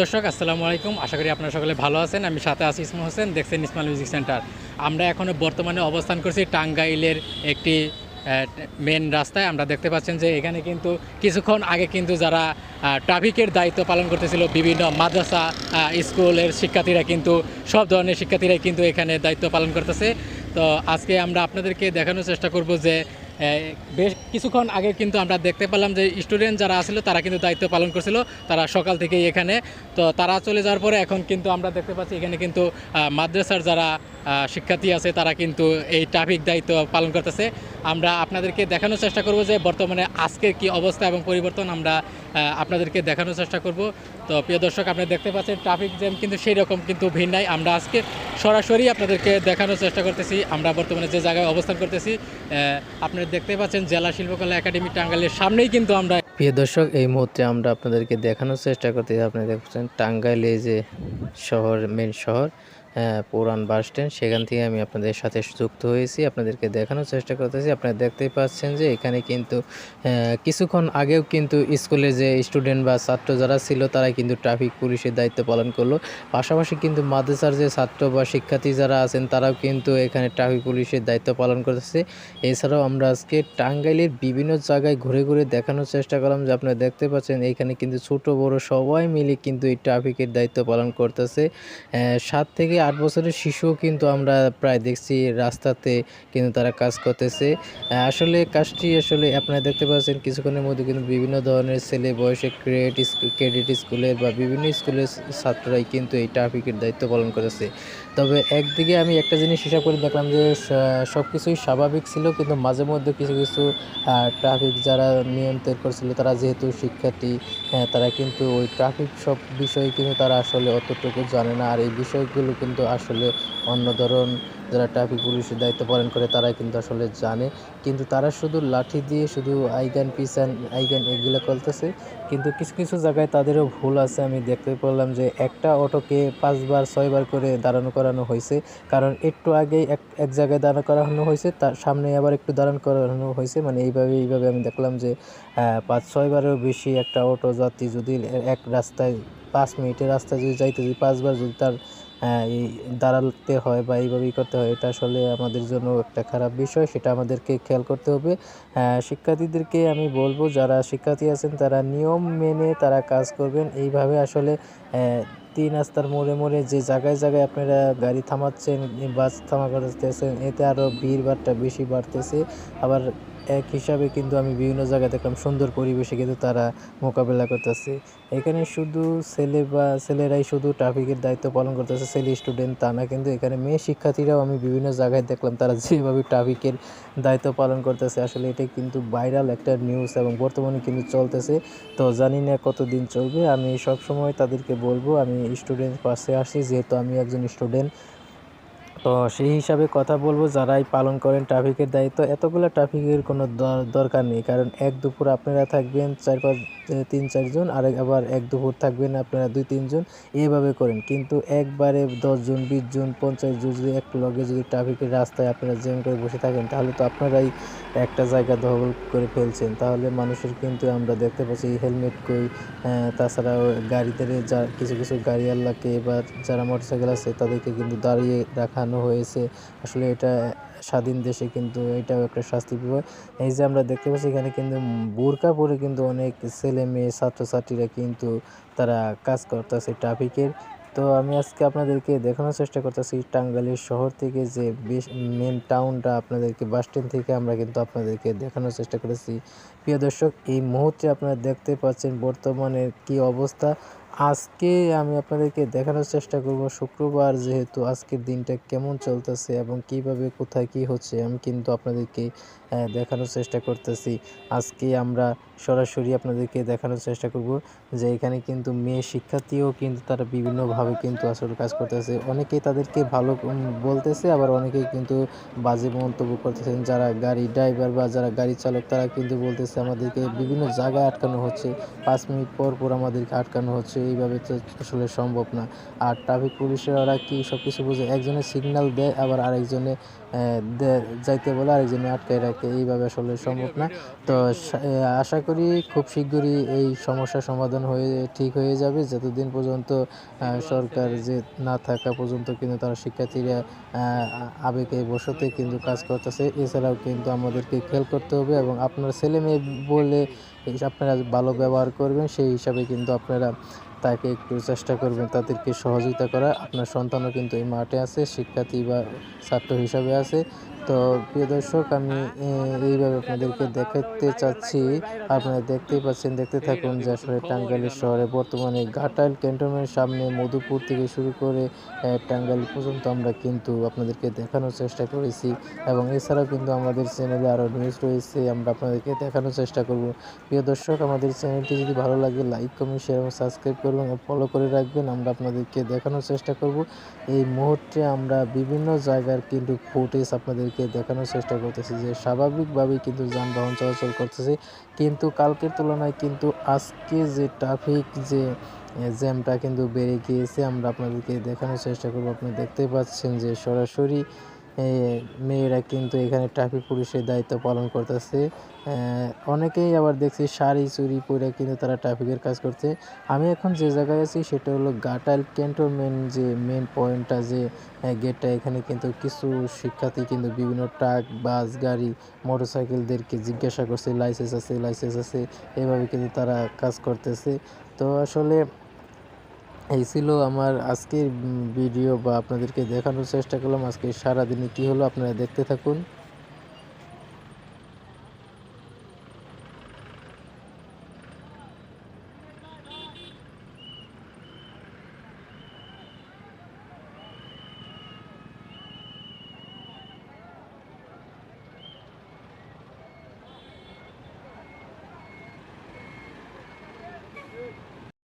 দর্শক, আসসালামু আলাইকুম। আশা করি আপনারা সকলে ভালো আছেন। আমি সাথে আছি ইসমা হোসেন, দেখছেন ইসমাইল মিউজিক সেন্টার। আমরা এখনও বর্তমানে অবস্থান করছি টাঙ্গাইলের একটি মেন রাস্তায়। আমরা দেখতে পাচ্ছেন যে এখানে কিন্তু কিছুক্ষণ আগে কিন্তু যারা ট্রাফিকের দায়িত্ব পালন করতেছিল বিভিন্ন মাদ্রাসা স্কুলের শিক্ষার্থীরা কিন্তু, সব ধরনের শিক্ষার্থীরাই কিন্তু এখানে দায়িত্ব পালন করতেছে। তো আজকে আমরা আপনাদেরকে দেখানোর চেষ্টা করব যে বেশ কিছুক্ষণ আগে কিন্তু আমরা দেখতে পেলাম যে স্টুডেন্ট যারা আসলে, তারা কিন্তু দায়িত্ব পালন করছিল। তারা সকাল থেকেই এখানে। তো তারা চলে যাওয়ার পরে এখন কিন্তু আমরা দেখতে পাচ্ছি এখানে কিন্তু মাদ্রাসার যারা শিক্ষার্থী আছে, তারা কিন্তু এই ট্রাফিক দায়িত্ব পালন করতেছে। আমরা আপনাদেরকে দেখানোর চেষ্টা করব যে বর্তমানে আজকের কি অবস্থা এবং পরিবর্তন আমরা আপনাদেরকে দেখানোর চেষ্টা করব। তো প্রিয় দর্শক আপনারা দেখতে পাচ্ছেন ট্রাফিক জ্যাম কিন্তু সেই রকম কিন্তু ভিড় নাই। আমরা আজকে সরাসরি আপনাদেরকে দেখানোর চেষ্টা করতেছি। আমরা বর্তমানে যে জায়গায় অবস্থান করতেছি আপনারা দেখতে পাচ্ছেন জেলা শিল্পকলা একাডেমি টাঙ্গাইলের সামনেই কিন্তু আমরা প্রিয় দর্শক, এই মুহূর্তে আমরা আপনাদেরকে দেখানোর চেষ্টা করতে আপনি দেখছেন টাঙ্গাইলে যে শহর মেন শহর। পুরান বাস স্ট্যান্ড, সেখান থেকে আমি আপনাদের সাথে যুক্ত হয়েছি, আপনাদেরকে দেখানোর চেষ্টা করতেছি। আপনারা দেখতেই পাচ্ছেন যে এখানে কিন্তু কিছুক্ষণ আগেও কিন্তু স্কুলে যে স্টুডেন্ট বা ছাত্র যারা ছিল, তারা কিন্তু ট্রাফিক পুলিশের দায়িত্ব পালন করল। পাশাপাশি কিন্তু মাদ্রাসার যে ছাত্র বা শিক্ষার্থী যারা আছেন, তারাও কিন্তু এখানে ট্রাফিক পুলিশের দায়িত্ব পালন করতেছে। এছাড়াও আমরা আজকে টাঙ্গাইলের বিভিন্ন জায়গায় ঘুরে ঘুরে দেখানোর চেষ্টা করলাম যে আপনারা দেখতে পাচ্ছেন, এখানে কিন্তু ছোট বড় সবাই মিলে কিন্তু এই ট্রাফিকের দায়িত্ব পালন করতেছে। সাত থেকে আট বছরের শিশুও কিন্তু আমরা প্রায় দেখছি রাস্তাতে কিন্তু তারা কাজ করতেছে। আসলে কাজটি আসলে আপনারা দেখতে পাচ্ছেন কিছুক্ষণের মধ্যে কিন্তু বিভিন্ন ধরনের ছেলে বয়সে ক্রেডিট ক্রেডিট স্কুলের বা বিভিন্ন স্কুলের ছাত্ররাই কিন্তু এই ট্রাফিকের দায়িত্ব পালন করেছে তবে একদিকে আমি একটা জিনিস হিসাব করে দেখলাম যে সব কিছুই স্বাভাবিক ছিল কিন্তু মাঝে মধ্যে কিছু কিছু ট্রাফিক যারা নিয়ন্ত্রণ করছিল তারা যেহেতু শিক্ষার্থী হ্যাঁ তারা কিন্তু ওই ট্রাফিক সব বিষয়ে কিন্তু তারা আসলে অতটুকু জানে না। আর এই বিষয়গুলো কিন্তু আসলে অন্য ধরন যারা ট্রাফিক পুলিশের দায়িত্ব পালন করে তারা কিন্তু আসলে জানে। কিন্তু তারা শুধু লাঠি দিয়ে শুধু আইগান পিসান আইগান এগুলো করতেছে। কিন্তু কিছু কিছু জায়গায় তাদেরও ভুল আছে। আমি দেখতে পেলাম যে একটা অটোকে পাঁচবার, ছয়বার করে দাঁড়ানো করানো হয়েছে। কারণ একটু আগেই এক এক জায়গায় দাঁড়ানো করানো হয়েছে, তার সামনে আবার একটু দাঁড়ান করানো হয়েছে। মানে এইভাবে এইভাবে আমি দেখলাম যে পাঁচ ছয়বারেরও বেশি একটা অটো যাত্রী যদি এক রাস্তায়, পাঁচ মিনিটের রাস্তা যদি যাইতে, যদি পাঁচবার যদি তার এই দাঁড়াতে হয় বা এইভাবেই করতে হয় এটা আসলে আমাদের জন্য একটা খারাপ বিষয় সেটা আমাদেরকে খেয়াল করতে হবে। আহ, শিক্ষার্থীদেরকে আমি বলব যারা শিক্ষার্থী আছেন তারা নিয়ম মেনে তারা কাজ করবেন। এইভাবে আসলে তিন রাস্তার মোড়ে মোড়ে যে জায়গায় জায়গায় আপনারা গাড়ি থামাচ্ছেন বাস থামা করতেছেন এতে আরও ভিড় ভাড়টা বেশি বাড়তেছে। আবার এক হিসাবে কিন্তু আমি বিভিন্ন জায়গায় দেখলাম সুন্দর পরিবেশে কিন্তু তারা মোকাবেলা করতেছে। এখানে শুধু ছেলে বা, ছেলেরাই শুধু ট্রাফিকের দায়িত্ব পালন করতেছে, ছেলে স্টুডেন্ট তা না, কিন্তু এখানে মেয়ে শিক্ষার্থীরাও আমি বিভিন্ন জায়গায় দেখলাম তারা যেভাবে ট্রাফিকের দায়িত্ব পালন করতেছে। আসলে এটা কিন্তু ভাইরাল একটা নিউজ এবং বর্তমানে কিন্তু চলতেছে। তো জানি না কতদিন চলবে, আমি সব সময় তাদেরকে বলব, আমি স্টুডেন্ট পাশে আসি, যেহেতু আমি একজন স্টুডেন্ট তো সেই হিসাবে কথা বলব, যারাই পালন করেন ট্রাফিকের দায়িত্ব, এতগুলো ট্রাফিকের কোনো দর- দরকার নেই। কারণ এক দুপুর আপনারা থাকবেন চার পাঁচ তিন চারজন আর আবার এক দুপুর থাকবেন আপনারা দুই তিনজন এইভাবে করেন। কিন্তু একবারে দশজন বিশ জন, পঞ্চাশ জন যদি এক লগে যদি ট্রাফিকের রাস্তায় আপনারা জ্যাম করে বসে থাকেন, তাহলে তো আপনারাই একটা জায়গা দখল করে ফেলছেন। তাহলে মানুষের কিন্তু আমরা দেখতে পাচ্ছি হেলমেট কই তাছাড়াও গাড়িতে যা, কিছু কিছু গাড়িওয়ালাকে বা যারা মোটরসাইকেল আছে, তাদেরকে কিন্তু দাঁড়িয়ে রাখানো হয়েছে। আসলে এটা স্বাধীন দেশে কিন্তু এটাও একটা শাস্তি বিভাগ এই যে আমরা দেখতে পাচ্ছি এখানে কিন্তু বোরকা পরে কিন্তু অনেক ছেলে মেয়ে, ছাত্রছাত্রীরা কিন্তু তারা কাজ করতেছে ট্রাফিকের। তো আমি আজকে আপনাদেরকে দেখানোর চেষ্টা করতেছি টাঙ্গাইলের শহর থেকে যে বেশ মেন টাউনটা আপনাদেরকে বাস স্ট্যান্ড থেকে আমরা কিন্তু আপনাদেরকে দেখানোর চেষ্টা করেছি। প্রিয় দর্শক, এই মুহূর্তে আপনারা দেখতে পাচ্ছেন বর্তমানে কি অবস্থা। আজকে আমি আপনাদেরকে দেখানোর চেষ্টা করব শুক্রবার যেহেতু আজকের দিনটা কেমন চলতেছে এবং কীভাবে, কোথায়, কি হচ্ছে আমি কিন্তু আপনাদেরকে দেখানোর চেষ্টা করতেছি। আজকে আমরা সরাসরি আপনাদেরকে দেখানোর চেষ্টা করব যে এখানে কিন্তু মেয়ে শিক্ষার্থীও কিন্তু তারা বিভিন্নভাবে কিন্তু আসলে কাজ করতেছে। অনেকেই তাদেরকে ভালো বলতেছে, আবার অনেকেই কিন্তু বাজে মন্তব্য করতেছেন। যারা গাড়ি ড্রাইভার বা যারা গাড়ি চালক, তারা কিন্তু বলতেছে আমাদেরকে বিভিন্ন জায়গায় আটকানো হচ্ছে। পাঁচ মিনিট পর পর আমাদেরকে আটকানো হচ্ছে। এইভাবে তো আসলে সম্ভব না। আর ট্রাফিক পুলিশের ওরা কি সব কিছু বুঝে? একজনে সিগন্যাল দেয়, আবার আরেকজনে যাইতে বলে, আরেকজনে আটকায় রাখে। এইভাবে আসলে সম্ভব না। তো আশা করি খুব শীঘ্রই এই সমস্যার সমাধান হয়ে, ঠিক হয়ে যাবে। যতদিন পর্যন্ত সরকার যে না থাকা পর্যন্ত কিন্তু তারা শিক্ষার্থীরা আবেগে বসতে কিন্তু কাজ করতেছে, এছাড়াও কিন্তু আমাদেরকে খেয়াল করতে হবে এবং আপনার ছেলে মেয়ে বলে, আপনারা ভালো ব্যবহার করবেন, সেই হিসাবে কিন্তু আপনারা তাকে একটু চেষ্টা করবেন, তাদেরকে সহযোগিতা করা। আপনার সন্তানও কিন্তু এই মাঠে আছে, শিক্ষার্থী বা ছাত্র হিসাবে আছে। তো প্রিয় দর্শক, আমি এইভাবে আপনাদেরকে দেখাতে চাচ্ছি। আপনারা দেখতেই পাচ্ছেন, দেখতে থাকুন যে আসলে টাঙ্গাইল শহরে বর্তমানে ঘাটাইল ক্যান্টনমেন্টের সামনে মধুপুর থেকে শুরু করে টাঙ্গাইল পর্যন্ত আমরা কিন্তু আপনাদেরকে দেখানোর চেষ্টা করেছি। এবং এছাড়াও কিন্তু আমাদের চ্যানেলে আরও নিউজ রয়েছে, আমরা আপনাদেরকে দেখানোর চেষ্টা করব। প্রিয় দর্শক, আমাদের চ্যানেলটি যদি ভালো লাগে লাইক কমেন্ট শেয়ার এবং সাবস্ক্রাইব এবং ফলো করে রাখবেন। আমরা আপনাদেরকে দেখানোর চেষ্টা করব। এই মুহূর্তে আমরা বিভিন্ন জায়গার কিন্তু ফুটেজ আপনাদেরকে দেখানোর চেষ্টা করতেছি যে স্বাভাবিকভাবেই কিন্তু যানবাহন চলাচল করতেছে। কিন্তু কালকের তুলনায় কিন্তু আজকে যে ট্রাফিক যে জ্যামটা কিন্তু বেড়ে গিয়েছে, আমরা আপনাদেরকে দেখানোর চেষ্টা করব। আপনি দেখতে পাচ্ছেন যে সরাসরি মেয়েরা কিন্তু এখানে ট্রাফিক পুলিশের দায়িত্ব পালন করতেছে। অনেকেই আবার দেখছি শাড়ি চুরি পরে কিন্তু তারা ট্রাফিকের কাজ করছে। আমি এখন যে জায়গায় আছি সেটা হলো ঘাটাইল ক্যান্টনমেন্ট যে মেন পয়েন্টটা যে গেটটা এখানে কিন্তু কিছু শিক্ষার্থী কিন্তু বিভিন্ন ট্রাক, বাস, গাড়ি, মোটরসাইকেলদেরকে জিজ্ঞাসা করছে লাইসেন্স আছে লাইসেন্স আছে, এভাবে কিন্তু তারা কাজ করতেছে। তো আসলে এই ছিল আমার আজকের ভিডিও বা আপনাদেরকে দেখানোর চেষ্টা করলাম। আজকে সারাদিনে কী হলো আপনারা দেখতে থাকুন।